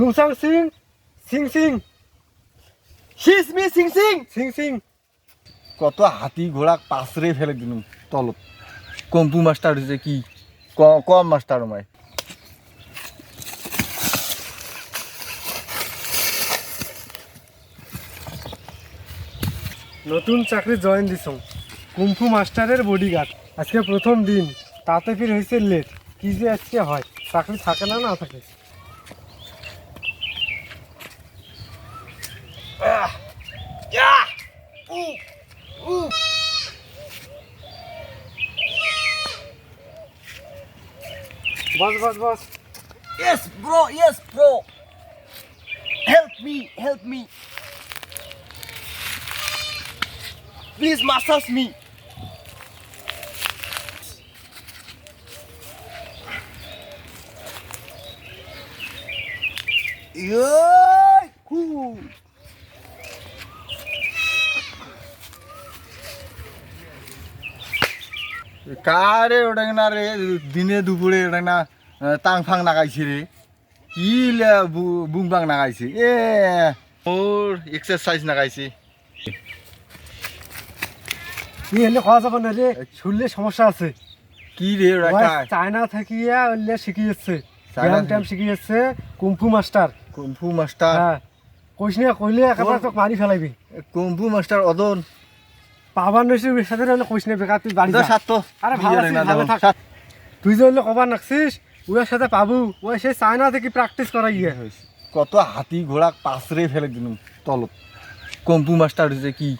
সুংসাং সিং সিং সিং হিস মি সিং সিং সিং সিং কত হাতি ঘোড়া পাশরে ফেলে দিলাম তলত। কম্পু মাস্টার হয়েছে কি? ক- কম মাস্টার আমায় নতুন চাকরি জয়েন দিছ। কুম্ফু মাস্টারের বডিগার্ড। আজকে প্রথম দিন। তাতে ফির হয়েছে লেট। কি যে আজকে হয়? চাকরি থাকে না না থাকে? Yes, bro, yes, bro. Help me, help me. Please massage me. Yeah. কারে ওটা না রে দিনে দুপুরে ওটা না তাং ফাং নাগাইছে রে। কি বুং বাং নাগাইছে। এ ওর এক্সারসাইজ নাগাইছে। কি হলে খাওয়া যাবে না রে? শুনলে সমস্যা আছে। কি রে ওটা চায়না থাকিয়া ওইলে শিখিয়েছে চায়না ব্যায়াম ট্যাম থেকে? শিখিয়েছে কুম্ফু মাস্টার। Kung fu master? হ্যাঁ। কইস না কইলে একেবারে তোকে মারি ফেলাইবি। Kung fu master অদন। নইছিস ওর সাথে হলে কইস না বেকার তুই বাড়ি যা সাত তো। আরে ভালো আছিস, ভালো থাক। তুই যে হলে কবার নাকছিস ওর সাথে পাবু। ওই সে চায়না থেকে প্র্যাকটিস করা গিয়ে কত হাতি ঘোড়া পাশরে ফেলে দিলাম তলত। কম্পু মাস্টার হয়েছে কি?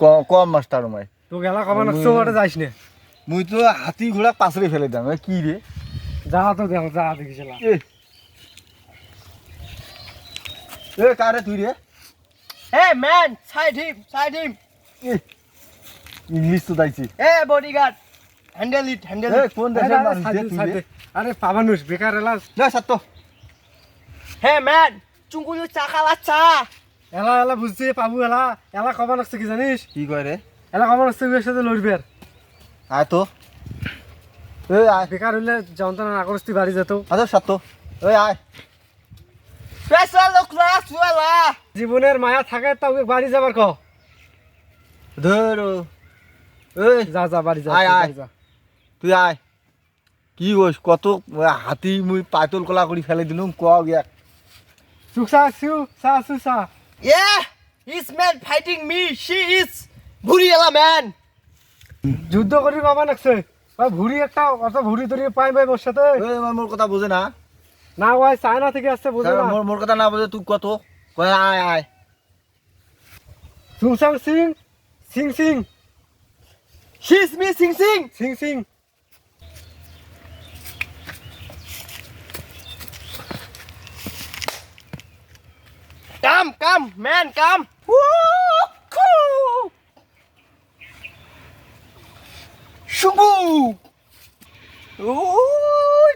ক- কম মাস্টার আমায় তো গেলা কবার নাকছো ওটা যাইস না? মুই তো হাতি ঘোড়া পাশরে ফেলে দিলাম এ কি রে যা তো দেখ যা দেখিছিলাম এ। এ কারে তুই রে Hey man, side him, side him. এ ইংলিশ তো দাইছি। Hey bodyguard, handle it, handle A it. কোন দেশের আরে, মানুষ তুই আরে পাবানুস বেকার এলা না সাত Hey man, চুঙ্গুজু চা খাওয়া চা। এলা এলা বুঝছি পাবু এলা। এলা কবার নাকছে কি জানিস? কি কয় রে? এলা কবার নাকছে ওর সাথে লড়বি আর আয় তো। এ আয় বেকার হইলে যন্ত্রণা না করিস তুই বাড়ি যেত আচ্ছা সাত ওই আয়. জীবনের মায়া থাকে তা ওকে বাড়ি যাবার ক ধর। এই যা যা বাড়ি যা আয়, আয়। তুই আয়। কি কইস কত হাতি মুই পাতল কলা করে ফেলে দিলুম ক গিয়া। সুসা সু সা সু সা Yeah, this man fighting me. She is Buriala man. যুদ্ধ করি বাবা নাকছে। ভাই ভুড়ি একটা অত ভুড়ি ধরি পাই ভাই মোর সাথে মোর কথা বোঝে না। না ভাই চায়না থেকে আসছে বুঝে না। মোর মোর কথা না বোঝে তুই কত? কয় আয় আয়। সুংসাং সিং সিং Singh. She's me, sing sing. Singh Singh Come, come, man, come. Woo! Cool. Shubu. Ooh,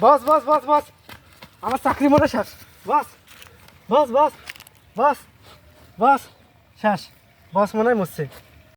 বস বস বস বস। আমার চাকরি মতো শেষ। বস বস বস বস বস। শেষ। বস মনে হয় মরছে।